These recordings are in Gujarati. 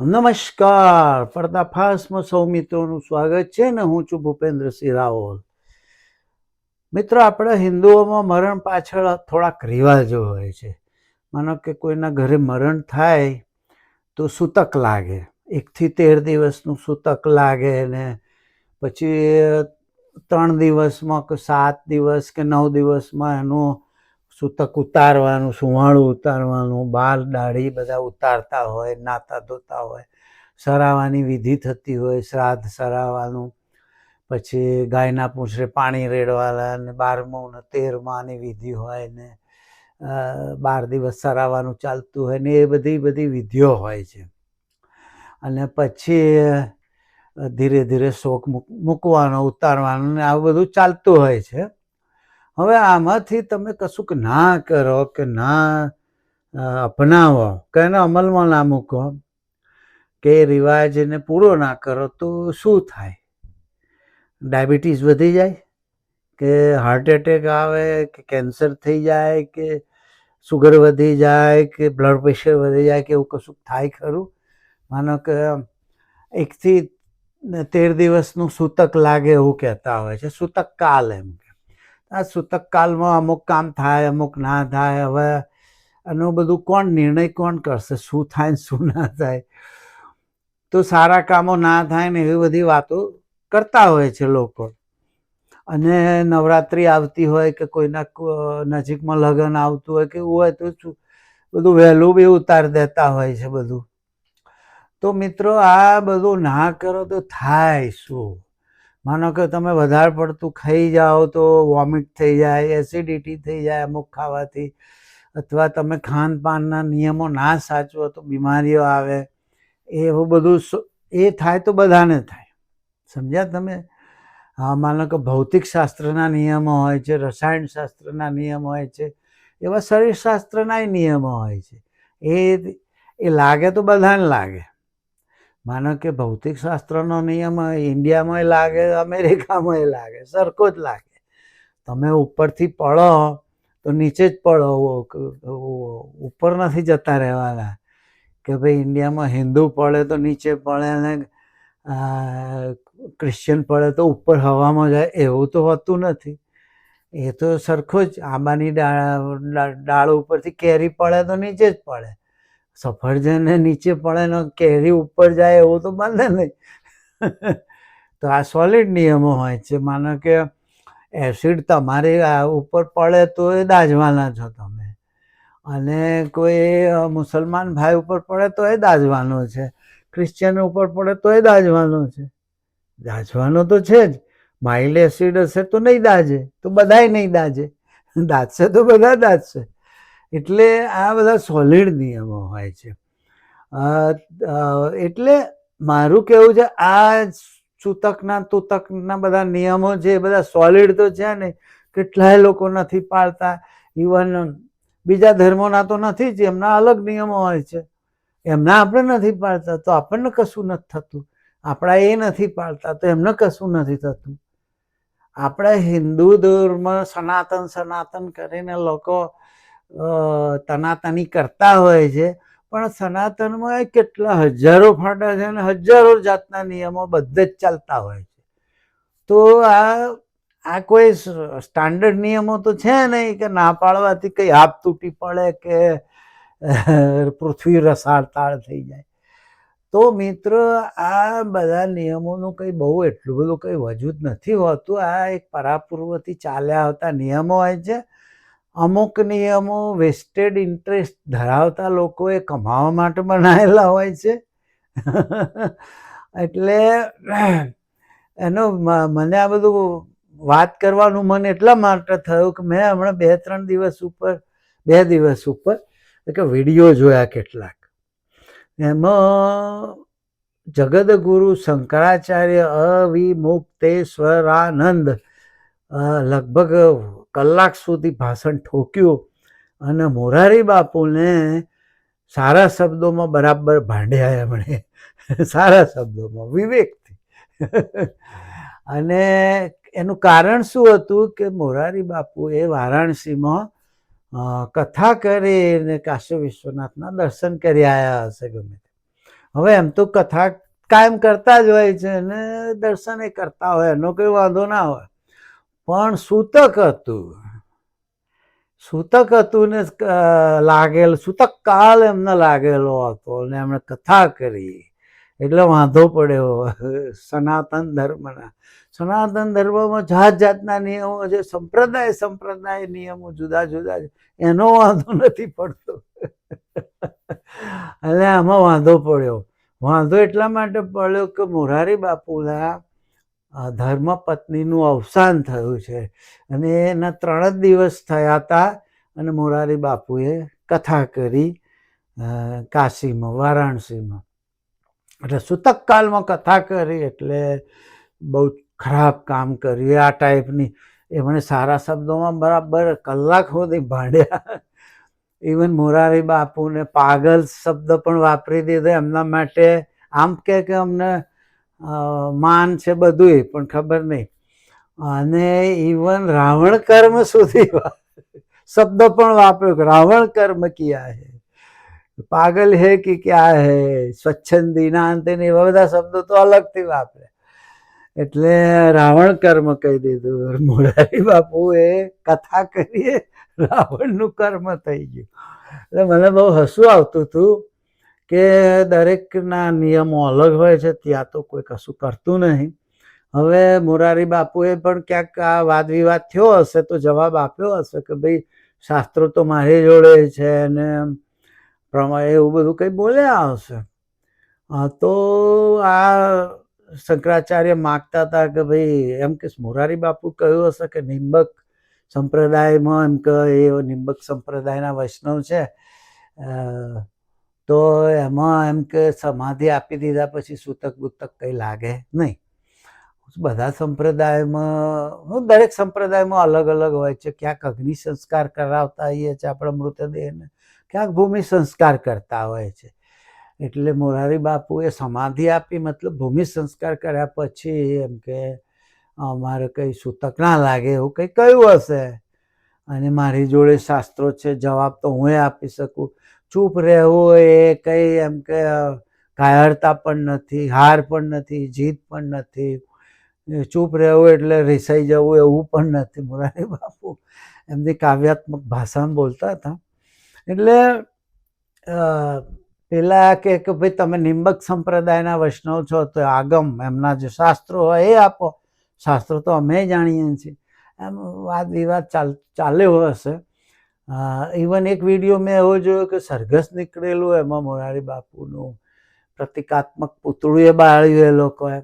નમસ્કાર. પડદાફાસમાં સૌ મિત્રોનું સ્વાગત છે ને હું છું ભૂપેન્દ્રસિંહ રાવલ. મિત્રો, આપણા હિન્દુઓમાં મરણ પાછળ થોડાક રિવાજો હોય છે. માનો કે કોઈના ઘરે મરણ થાય તો સૂતક લાગે. એકથી તેર દિવસનું સૂતક લાગે ને પછી ત્રણ દિવસમાં કે સાત દિવસ કે નવ દિવસમાં એનું સૂતક ઉતારવાનું, સુવાળું ઉતારવાનું, બાલ દાઢી બધા ઉતારતા હોય, નાતા ધોતા હોય, સરાવાની વિધિ થતી હોય, શ્રાદ્ધ સરાવાનું, પછી ગાયના પૂંછડે પાણી રેડવાના ને બારમું ને તેરમાની વિધિ હોય ને બાર દિવસ સરાવાનું ચાલતું હોય ને, એ બધી બધી વિધિઓ હોય છે. અને પછી ધીરે ધીરે શોક મૂક- મૂકવાનો, ઉતારવાનો ને આવું બધું ચાલતું હોય છે. હવે આમાંથી તમે કશુંક ના કરો કે ના અપનાવો, કે એને અમલમાં ના મૂકો, કે રિવાજને પૂરો ના કરો, તો શું થાય? ડાયાબિટીસ વધી જાય? કે હાર્ટ એટેક આવે, કે કેન્સર થઈ જાય, કે સુગર વધી જાય, કે બ્લડ પ્રેશર વધી જાય, કે એવું કશું થાય ખરું? માનો કે એકથી તેર દિવસનું સૂતક લાગે એવું કહેતા હોય છે, સૂતક કાલ એમ કે. આ સૂતક કાલમાં અમુક કામ થાય, અમુક ના થાય, હવે આનું બધું કોણ નિર્ણય કોણ કરશે, શું થાય ને શું ના થાય? તો સારા કામો ના થાય ને એવી બધી વાતો કરતા હોય છે લોકો. અને નવરાત્રિ આવતી હોય કે કોઈના નજીકમાં લગ્ન આવતું હોય કે એવું હોય તો બધું વહેલું બી ઉતારી દેતા હોય છે બધું. તો મિત્રો આ બધું ના કરો તો થાય શું? માનો કે તમે વધારે પડતું ખાઈ જાઓ તો વોમિટ થઈ જાય એસિડિટી થઈ જાય અમુક ખાવાથી. અથવા તમે ખાનપાનના નિયમો ના સાચવો તો બીમારીઓ આવે. એવું બધું એ થાય તો બધાને થાય. સમજ્યા તમે? માનો કે ભૌતિક શાસ્ત્રના નિયમો હોય છે, રસાયણ શાસ્ત્રના નિયમો હોય છે, એવા શરીરશાસ્ત્રના નિયમો હોય છે. એ એ લાગે તો બધાને લાગે. માનો કે ભૌતિક શાસ્ત્રનો નિયમ ઇન્ડિયામાંય લાગે અમેરિકામાંય લાગે, સરખો જ લાગે. તમે ઉપરથી પડો, તો નીચે જ પડો, ઉપર નથી જતા રહેવાના. કે ભાઈ ઇન્ડિયામાં હિન્દુ પડે તો નીચે પડે અને ક્રિશ્ચિયન પડે તો ઉપર હવામાં જાય, એવું તો હોતું નથી. એ તો સરખો જ, આંબાની ડાળ ડાળ ઉપરથી કેરી પડે તો નીચે જ પડે. સફરજન નીચે પડે ને કેરી ઉપર જાય એવું તો બને નહીં. તો આ સોલિડ નિયમો હોય છે. માનો કે એસિડ તમારી ઉપર પડે તો એ દાજવાના છો તમે. અને કોઈ મુસલમાન ભાઈ ઉપર પડે તો એ દાજવાનો છે. ક્રિશ્ચિયન ઉપર પડે તો એ દાજવાનો છે. દાજવાનો તો છે જ. માઇલ્ડ એસિડ હશે તો નહીં દાજે તો બધાય નહીં દાજે દાજશે તો બધા દાજશે એટલે આ બધા સોલિડ નિયમો હોય છે. એટલે મારું કહેવું છે, આ સૂતકના તૂતકના બધા નિયમો છે એ બધા સોલિડ તો છે ને, કેટલાય લોકો નથી પાળતા. ઇવન બીજા ધર્મોના તો નથી જ, એમના અલગ નિયમો હોય છે. એમના આપણે નથી પાળતા, તો આપણને કશું નથી થતું. આપણા એ નથી પાળતા, તો એમને કશું નથી થતું. આપણે હિન્દુ ધર્મ સનાતન સનાતન કરીને લોકો તનાતની કરતા હોય છે, પણ સનાતનમાં કેટલા હજારો ફાટા છે અને હજારો જાતના નિયમો બધે જ ચાલતા હોય છે. તો આ આ કોઈ સ્ટાન્ડર્ડ નિયમો તો છે નહીં કે ના પાડવાથી કંઈ હાથ તૂટી પડે કે પૃથ્વી રસાળતાળ થઈ જાય. તો મિત્ર, આ બધા નિયમોનું કંઈ બહુ એટલું બધું કંઈ વજૂદ નથી હોતું. આ એક પરાપૂર્વથી ચાલ્યા આવતા નિયમો હોય છે. અમુક નિયમો વેસ્ટેડ ઇન્ટરેસ્ટ ધરાવતા લોકોએ કમાવા માટે બનાવેલા હોય છે. એટલે એનો મને આ બધું વાત કરવાનું મન એટલા માટે થયું કે મેં હમણાં બે ત્રણ દિવસ ઉપર, બે દિવસ ઉપર કે વીડિયો જોયા કેટલાક. એમાં જગદગુરુ શંકરાચાર્ય અવિમુક્તેશ્વરાનંદ લગભગ કલાક સુધી ભાષણ ઠોક્યું અને મોરારી બાપુને સારા શબ્દોમાં બરાબર ભાંડ્યા એમણે. સારા શબ્દોમાં, વિવેકથી. અને એનું કારણ શું હતું કે મોરારી બાપુ એ વારાણસીમાં કથા કથા કરીને કાશી વિશ્વનાથના દર્શન કરી આવ્યા હશે ગમે તે. હવે એમ તો કથા કાયમ કરતા જ હોય છે ને દર્શને કરતા હોય, એનો કોઈ વાંધો ના હોય. પણ સૂતક હતું. સૂતક હતું ને લાગેલ, સૂતક કાળ એમને લાગેલો હતો ને એમણે કથા કરી. એટલે વાંધો પડ્યો. સનાતન ધર્મના, સનાતન ધર્મમાં જાત જાતના નિયમો છે, સંપ્રદાય સંપ્રદાય નિયમો જુદા જુદા છે. એનો વાંધો નથી પડતો. એટલે આમાં વાંધો પડ્યો. વાંધો એટલા માટે પડ્યો કે મોરારી બાપુના ધર્મપત્નીનું અવસાન થયું છે. અને એના ત્રણ જ દિવસ થયા હતા અને મોરારી બાપુએ કથા કરી કાશીમાં, વારાણસીમાં. એટલે સૂતક કાલમાં કથા કરી એટલે બહુ ખરાબ કામ કર્યું આ ટાઈપની. એમણે સારા શબ્દોમાં બરાબર કલાક સુધી ભાંડ્યા. ઇવન મોરારી બાપુને પાગલ શબ્દ પણ વાપરી દીધો એમના માટે. આમ કે અમને માન છે બધુંય, પણ ખબર નહીં. અને ઇવન રાવણ કર્મ સુધી શબ્દ પણ વાપર્યો કે રાવણ કર્મ ક્યાં હે? પાગલ હે કે ક્યાં હે? સ્વચ્છંદી ના અંતે એવા બધા શબ્દો તો અલગથી વાપરે. એટલે રાવણ કર્મ કહી દીધું. મોરારી બાપુએ કથા કરીએ, રાવણનું કર્મ થઈ ગયું. એટલે મને બહુ હસવું આવતું હતું. કે દરેકના નિયમો અલગ હોય છે, ત્યાં તો કોઈ કશું કરતું નહીં. હવે મોરારી બાપુએ પણ ક્યાંક આ વાદ વિવાદ થયો હશે તો જવાબ આપ્યો હશે કે ભાઈ શાસ્ત્રો તો મારી જોડે છે અને પ્રમાણે એવું બધું કંઈ બોલ્યા હશે તો આ શંકરાચાર્ય માગતા હતા કે ભાઈ એમ કે મોરારી બાપુ કહ્યું હશે કે નિંબક સંપ્રદાયમાં એમ કે એ નિંબક સંપ્રદાયના વૈષ્ણવ છે તો એમાં એમ કે સમાધિ આપી દીધા પછી સૂતક બૂતક કંઈ લાગે નહીં. બધા સંપ્રદાયમાં હું દરેક સંપ્રદાયમાં અલગ અલગ હોય છે. ક્યાંક અગ્નિ સંસ્કાર કરાવતા હોઈએ છીએ આપણા મૃતદેહને, ક્યાંક ભૂમિ સંસ્કાર કરતા હોય છે. એટલે મોરારી બાપુએ સમાધિ આપી, મતલબ ભૂમિ સંસ્કાર કર્યા પછી એમ કે અમારે કંઈ સૂતક ના લાગે એવું કંઈ કહ્યું હશે? અને મારી જોડે શાસ્ત્રો છે, જવાબ તો હું આપી શકું. ચૂપ રહેવું એ કંઈ એમ કે કાયરતા પણ નથી, હાર પણ નથી, જીત પણ નથી. ચૂપ રહેવું એટલે રિસાઈ જવું એવું પણ નથી. મોરારી બાપુ એમની કાવ્યાત્મક ભાષામાં બોલતા હતા. એટલે પેલા કે કે ભાઈ તમે નિંબક સંપ્રદાયના વૈષ્ણવ છો તો આગમ એમના જે શાસ્ત્રો હોય એ આપો. શાસ્ત્રો તો અમે જાણીએ છીએ. એમ વાદ વિવાદ ચાલ, ચાલ્યો હશે. ઇવન એક વીડિયો મેં એવો જોયો કે સરઘસ નીકળેલું એમાં મોરારી બાપુનું, પ્રતિકાત્મક પૂતળું એ બાળ્યું એ લોકોએ.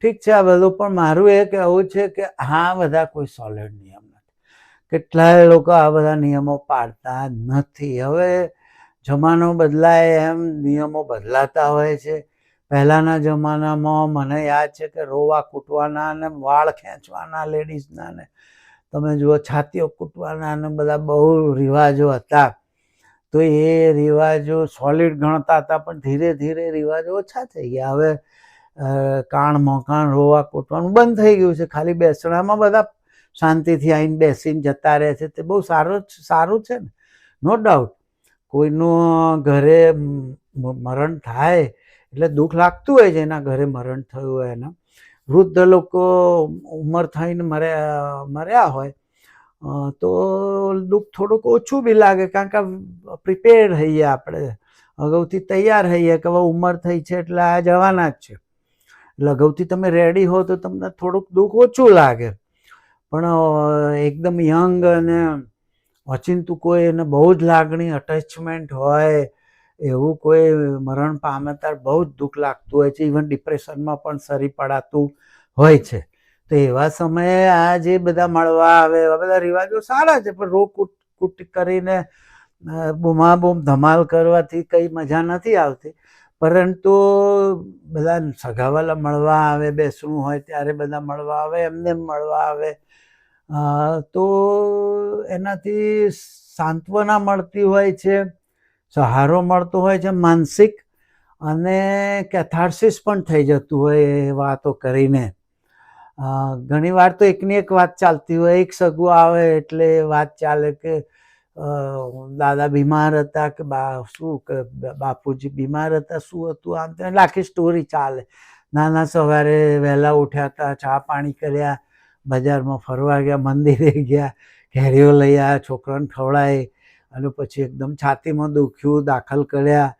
ઠીક છે, આ બધું, પણ મારું એ કહેવું છે કે આ બધા કોઈ સોલિડ નિયમ નથી. કેટલાય લોકો આ બધા નિયમો પાડતા નથી. હવે જમાનો બદલાય એમ નિયમો બદલાતા હોય છે. પહેલાંના જમાનામાં મને યાદ છે કે રોવા કૂટવાના ને વાળ ખેંચવાના લેડીઝના ને તમે જુઓ, છાતીઓ કૂટવાના અને બધા બહુ રિવાજો હતા. તો એ રિવાજો સોલિડ ગણતા હતા, પણ ધીરે ધીરે રિવાજો ઓછા થઈ ગયા. હવે કાણ મોકાણ રોવા, કૂટવાનું બંધ થઈ ગયું છે. ખાલી બેસણામાં બધા શાંતિથી આવીને બેસીને જતા રહે છે. તે બહુ સારું સારું છે ને? નો ડાઉટ કોઈનું ઘરે મરણ થાય, એટલે દુઃખ લાગતું હોય છે એના ઘરે મરણ થયું હોય એના. વૃદ્ધ લોકો ઉંમર થઈને મર્યા મર્યા હોય તો દુઃખ થોડુંક ઓછું બી લાગે, કારણ કે પ્રિપેર્ડ થઈએ આપણે. અગાઉથી તૈયાર થઈએ કે હવે ઉંમર થઈ છે એટલે આ જવાના જ છે. એટલે તમે રેડી હો તો તમને થોડુંક દુઃખ ઓછું લાગે. પણ એકદમ યંગ અને ઓચિંતું કોઈ એને બહુ જ લાગણી અટેચમેન્ટ હોય એવું કોઈ મરણ પામે ત્યારે બહુ જ દુઃખ લાગતું હોય છે. ઇવન ડિપ્રેશનમાં પણ સરી પડાતું હોય છે. તો એવા સમયે આ જે બધા મળવા આવે, એવા બધા રિવાજો સારા છે. પણ રો કૂટ કૂટ કરીને બૂમાબૂમ ધમાલ કરવાથી કંઈ મજા નથી આવતી. પરંતુ બધા સગાવાલા મળવા આવે, બેસવું હોય ત્યારે બધા મળવા આવે, એમને એમ મળવા આવે. તો એનાથી સાંત્વના મળતી હોય છે. સહારો મળતો હોય છે માનસિક અને કેથાર્સિસ પણ થઈ જતું હોય એ વાતો કરીને. ઘણી વાર તો એકની એક વાત ચાલતી હોય, એક સગું આવે એટલે વાત ચાલે કે દાદા બીમાર હતા કે બા, શું કે બાપુજી બીમાર હતા, શું હતું આમ તો આખી સ્ટોરી ચાલે. નાના સવારે વહેલા ઉઠ્યા હતા, ચા પાણી કર્યા, બજારમાં ફરવા ગયા, મંદિરે ગયા કેરીઓ લઈ આવ્યા, છોકરાને ખવડાવી અને પછી એકદમ છાતીમાં દુખ્યું, દાખલ કર્યા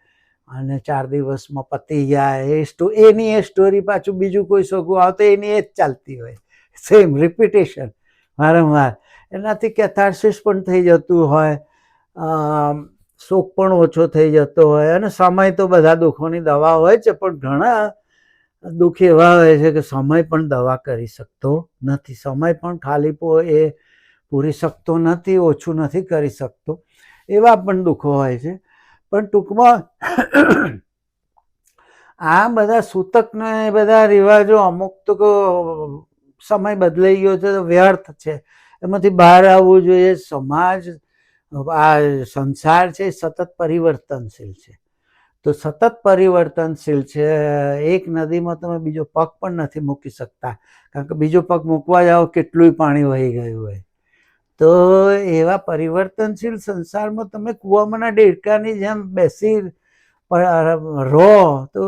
અને ચાર દિવસમાં પતી ગયા. એ સ્ટો એની એ સ્ટોરી પાછું બીજું કોઈ સગું આવતો એની એ જ ચાલતી હોય. સેમ રિપીટેશન વારંવાર. એનાથી કેથાર્સિસ પણ થઈ જતું હોય શોક પણ ઓછો થઈ જતો હોય અને સમય તો બધા દુઃખોની દવા હોય છે, પણ ઘણા દુઃખ એવા હોય છે કે સમય પણ દવા કરી શકતો નથી. સમય પણ ખાલી પો, એ પૂરી શકતો નથી, ઓછું નથી કરી શકતો. એવા પણ દુઃખો હોય છે. પણ ટૂંકમાં આ બધા સૂતકને બધા રિવાજો અમુક તો સમય બદલાઈ ગયો છે, તો વ્યર્થ છે. એમાંથી બહાર આવવું જોઈએ. સમાજ, આ સંસાર છે સતત પરિવર્તનશીલ છે. તો સતત પરિવર્તનશીલ છે. એક નદીમાં તમે બીજો પગ પણ નથી મૂકી શકતા. કારણ કે બીજો પગ મૂકવા જાઓ, કેટલુંય પાણી વહી ગયું હોય. તો એવા પરિવર્તનશીલ સંસારમાં તમે કૂવામાંના ડેડકાની જેમ બેસી રહો, તો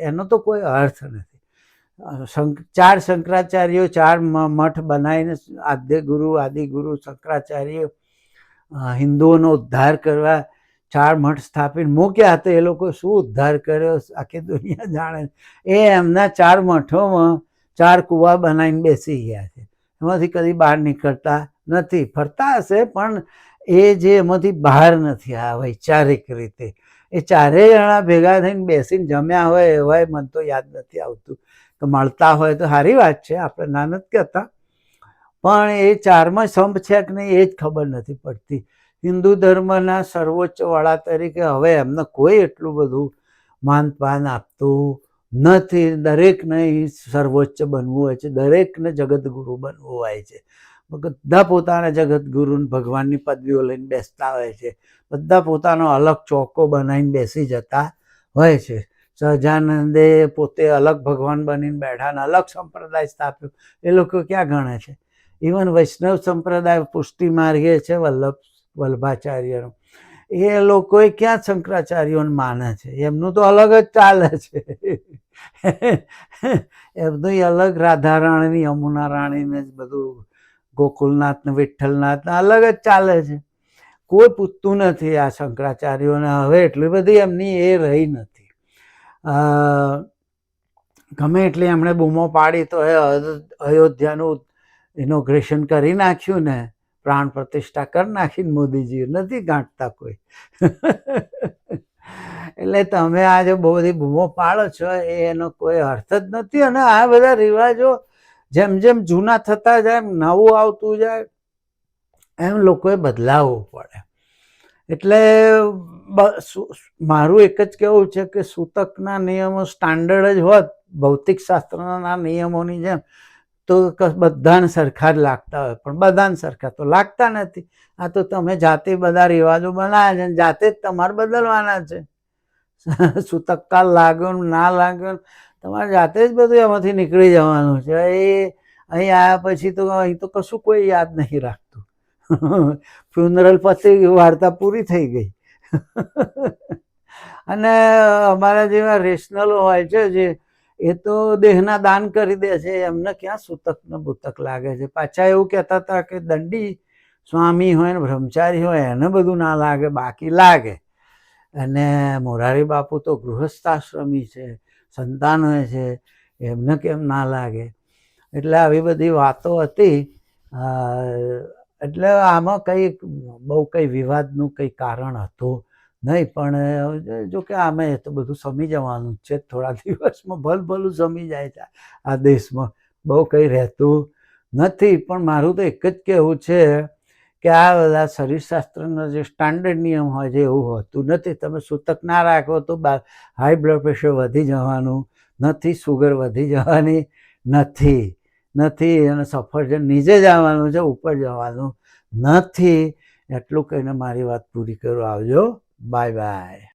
એનો તો કોઈ અર્થ નથી. ચાર શંકરાચાર્યો, ચાર મઠ બનાવીને આદ્ય ગુરુ, આદિ શંકરાચાર્ય હિન્દુઓનો ઉદ્ધાર કરવા ચાર મઠ સ્થાપીને મૂક્યા તો એ લોકો શું ઉદ્ધાર કર્યો? આખી દુનિયા જાણે. એ એમના ચાર મઠોમાં ચાર કૂવા બનાવીને બેસી ગયા છે. એમાંથી કદી બહાર નીકળતા નથી, ફરતા હશે, પણ એ જે એમાંથી બહાર નથી આ વૈચારિક રીતે. એ ચારેય જણા ભેગા થઈને બેસીને જમ્યા હોય એવાય મને તો યાદ નથી આવતું. તો મળતા હોય તો સારી વાત છે, આપણે ના નથી કહેતા. પણ એ ચારમાં સંપ છે કે નહીં, એ જ ખબર નથી પડતી. હિન્દુ ધર્મના સર્વોચ્ચ વડા તરીકે હવે એમને કોઈ એટલું બધું માનપાન આપતું નથી. દરેકને સર્વોચ્ચ બનવું હોય છે, દરેકને જગતગુરુ બનવું હોય છે. બધા પોતાના જગતગુરુ ભગવાનની પદવીઓ લઈને બેસતા હોય છે. બધા પોતાનો અલગ ચોકો બનાવીને બેસી જતા હોય છે. સહજાનંદે પોતે અલગ ભગવાન બનીને બેઠા અને અલગ સંપ્રદાય સ્થાપ્યો. એ લોકો ક્યાં ગણે છે? ઇવન વૈષ્ણવ સંપ્રદાય પુષ્ટિ માર્ગે છે વલ્લભ, વલ્ભાચાર્યનો. એ લોકોએ ક્યાં શંકરાચાર્યોને માને છે? એમનું તો અલગ જ ચાલે છે. એમનું અલગ રાધા રાણીની યમુના રાણીને જ બધું ગોકુલનાથ ને વિઠ્ઠલનાથ અલગ જ ચાલે છે. કોઈ પૂછતું નથી આ શંકરાચાર્યોને, હવે એટલી બધી એમની એ રહી નથી. ગમે એટલી એમણે બૂમો પાડી તો એ અયોધ્યાનું ઇનોગ્રેશન કરી નાખ્યું ને, પ્રાણ પ્રતિષ્ઠા કરી નાખીને મોદીજી નથી ગાંઠતા કોઈ. એટલે તમે આજે બહુ બધી બૂમો પાડો છો એનો કોઈ અર્થ જ નથી. અને આ બધા રિવાજો જેમ જેમ જૂના થતા જાય, એમ નવું આવતું જાય, એમ લોકોએ બદલાવવું પડે. એટલે મારું એક જ કહેવું છે કે સૂતકના નિયમો સ્ટાન્ડર્ડ જ હોત ભૌતિક શાસ્ત્રના નિયમોની જેમ, તો બધાને સરખા જ લાગતા હોય. પણ બધાને સરખા તો લાગતા નથી. આ તો તમે જાતે બધા રિવાજો બનાવ્યા છે જાતે જ તમારે બદલવાના છે. સૂતકકાળ લાગ્યો ને લાગ્યો તમારે જાતે જ બધું એમાંથી નીકળી જવાનું છે. એ અહીં આવ્યા પછી તો અહીં તો કશું કોઈ યાદ નહીં રાખતું. ફ્યુનરલ પતી વાર્તા પૂરી થઈ ગઈ. અને અમારા જેવા રેશનલો હોય છે જે, એ તો દેહના દાન કરી દે છે. એમને ક્યાં સૂતક ને બૂતક લાગે છે? પાછા એવું કહેતા હતા કે દંડી સ્વામી હોય ને બ્રહ્મચારી હોય એને બધું ના લાગે, બાકી લાગે. અને મોરારી બાપુ તો ગૃહસ્થાશ્રમી છે. સંતાન હોય છે, એમને કેમ ના લાગે? એટલે આવી બધી વાતો હતી. એટલે આમાં કંઈ બહુ કંઈ વિવાદનું કંઈ કારણ હતું નહીં, પણ જો કે આમે તો બધું સમી જવાનું છે. થોડા દિવસમાં ભલ ભલું સમી જાય છે આ દેશમાં. બહુ કંઈ રહેતું નથી, પણ મારું તો એક જ કહેવું છે કે આ બધા શરીરશાસ્ત્રનો જે સ્ટાન્ડર્ડ નિયમ હોય છે, એવું હોતું નથી. તમે સૂતક ના રાખો તો બા હાઈ બ્લડ પ્રેશર વધી જવાનું, નથી સુગર વધી જવાની, નથી નથી, અને સફરજન નીચે જવાનું છે, ઉપર જવાનું નથી. એટલું કહીને મારી વાત પૂરી કરો. આવજો. Bye bye